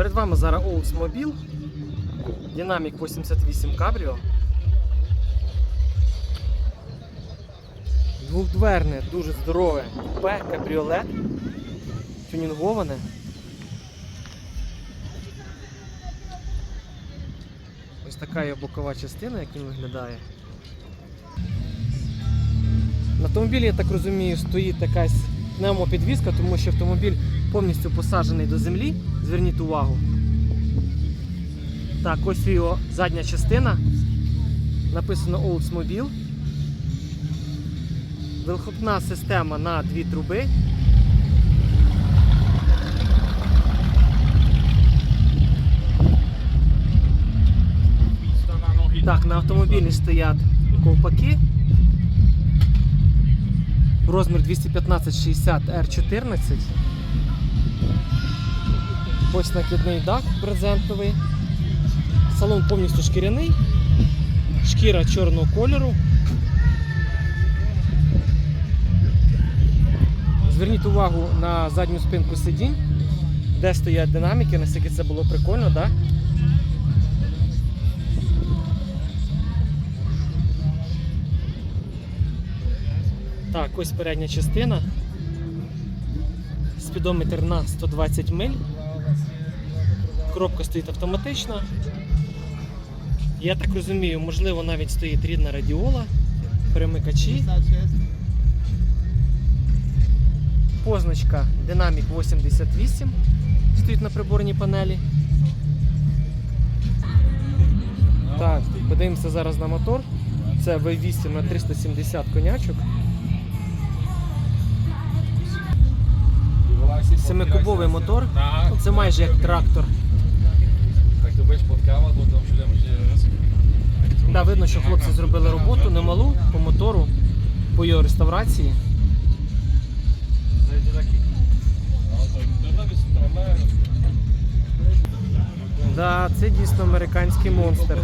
Перед вами зараз Oldsmobile Dynamic 88 Cabrio. Двохдверне, дуже здорове купе, кабріолет, тюнінговане. Ось така є бокова частина, як він виглядає. На автомобілі, я так розумію, стоїть якась пневмопідвізка, тому що автомобіль повністю посаджений до землі. Зверніть увагу. Так, ось його задня частина. Написано Oldsmobile. Вихлопна система на дві труби. Так, на автомобілі стоять ковпаки. Розмір 215-60 R14. Ось накидний дах брезентовий. Салон повністю шкіряний. Шкіра чорного кольору. Зверніть увагу на задню спинку сидінь, де стоять динаміки, наскільки це було прикольно, так? Так, ось передня частина. Спідометр на 120 миль. Коробка стоїть автоматична. Я так розумію, можливо, навіть стоїть рідна радіола, перемикачі. Позначка Dynamic 88 стоїть на приборній панелі. Так, подивимося зараз на мотор. Це V8 на 370 конячок. Семикубовий мотор. Ну, Це майже як трактор. Да, видно, що хлопці зробили роботу немалу по мотору, по його реставрації. Да, це дійсно американський монстр.